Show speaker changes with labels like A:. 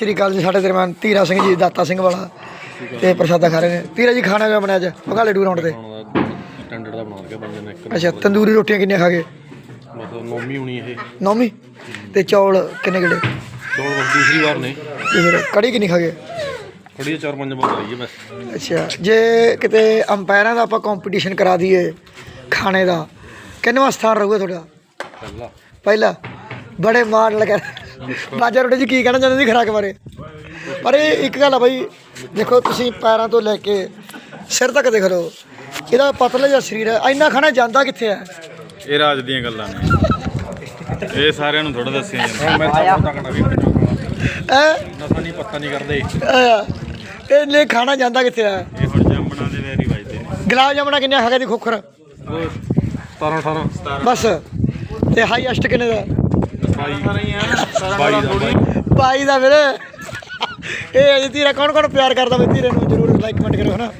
A: ਸ੍ਰੀ ਅਕਾਲ ਜੀ ਸਾਡੇ ਦਰਮਿਆਨ ਧੀਰਾ ਸਿੰਘ ਜੀ ਦਾਤਾ ਸਿੰਘ ਵਾਲਾ ਤੇ ਪ੍ਰਸ਼ਾਦਾ ਖਾ ਰਹੇ ਨੇ। ਧੀਰਾ ਜੀ ਖਾਣਾ ਕਿਆ ਬਣਿਆ ਅੱਜ? ਮਗਾਲੇ ਟੂ ਰਾਉਂਡ ਤੇ।
B: ਸਟੈਂਡਰਡ ਦਾ ਬਣਾ ਕੇ ਬਣ ਜਾਂਦਾ ਇੱਕ
A: ਅੱਛਾ ਤੰਦੂਰੀ ਰੋਟੀਆਂ ਕਿੰਨੀਆਂ ਖਾ ਗਏ?
B: ਮਤਲਬ ਨੌਮੀ ਹੋਣੀ ਇਹ।
A: ਨੌਵੀਂ ਤੇ ਚੌਲ ਕਿੰਨੇ ਕਿਹੜੇ
B: ਚੌਲ ਬਸ ਦੂਸਰੀ ਵਾਰ ਨੇ।
A: ਤੇ ਫਿਰ ਕੜੀ ਕਿੰਨੀ ਖਾ ਗਏ?
B: ਕੜੀ ਚਾਰ ਪੰਜ ਵਾਰ ਹੈ ਬਸ।
A: ਅੱਛਾ ਜੇ ਕਿਤੇ ਅੰਪਾਇਰਾਂ ਦਾ ਆਪਾਂ ਕੰਪੀਟੀਸ਼ਨ ਕਰਾ ਦਈਏ ਖਾਣੇ ਦਾ ਕਿੰਨਵਾਂ ਸਥਾਨ ਰਹੂਗਾ ਤੁਹਾਡਾ?
B: ਪਹਿਲਾ।
A: ਪਹਿਲਾ। ਬੜੇ ਮਾਣ ਲਗਾ ਬਾਜਾ ਰੋਟੀ ਜੀ ਕੀ ਕਹਿਣਾ ਚਾਹੁੰਦੇ ਸੀ ਖਰਾਕ ਬਾਰੇ? ਪਰ ਇਹ ਇੱਕ ਗੱਲ ਆ ਬਾਈ ਦੇਖੋ ਤੁਸੀਂ ਪੈਰਾਂ ਤੋਂ ਲੈ ਕੇ ਸਿਰ ਤੱਕ ਦੇਖ ਲਓ ਇਹਦਾ ਪਤਲਾ ਜਿਹਾ ਸਰੀਰ ਹੈ ਇੰਨਾ ਖਾਣਾ ਜਾਂਦਾ ਕਿੱਥੇ ਹੈ?
C: ਇਹ ਰਾਜ ਦੀਆਂ ਗੱਲਾਂ ਨੇ। ਇਹ ਸਾਰਿਆਂ ਨੂੰ ਥੋੜਾ ਦੱਸਿਆ ਜਾਂਦਾ
B: ਮੈਂ ਤਾਂ ਪਤਾ ਕਟਾ ਕੇ
A: ਐ
B: ਨਸਾ ਨਹੀਂ ਪੱਤਾ ਨਹੀਂ ਕਰਦੇ।
A: ਇਹ ਨੇ ਖਾਣਾ ਜਾਂਦਾ ਕਿੱਥੇ ਹੈ?
C: ਇਹ ਹੁਣ ਜਾਮਣਾ ਦੇ ਵੈਰੀ ਵੱਜਦੇ ਨੇ।
A: ਗੁਲਾਬ ਜਾਮਣਾ ਕਿੰਨੇ ਗਏ ਦੀ ਖੋਖਰ?
B: ਉਹ 17 18
A: ਬਸ। ਤੇ ਹਾਈਐਸਟ ਕਿੰਨੇ ਦਾ?
B: 22 ਦਾ ਬਾਈ।
A: ਬਾਈ ਦਾ ਵੀਰੇ। ਇਹ ਅਜੀ ਤੀਰਾ ਕੌਣ ਕੌਣ ਪਿਆਰ ਕਰਦਾ ਬਈ ਤੀਰੇ ਨੂੰ ਜਰੂਰ ਲਾਈਕ ਕਮੈਂਟ ਕਰੋ ਹਨਾ?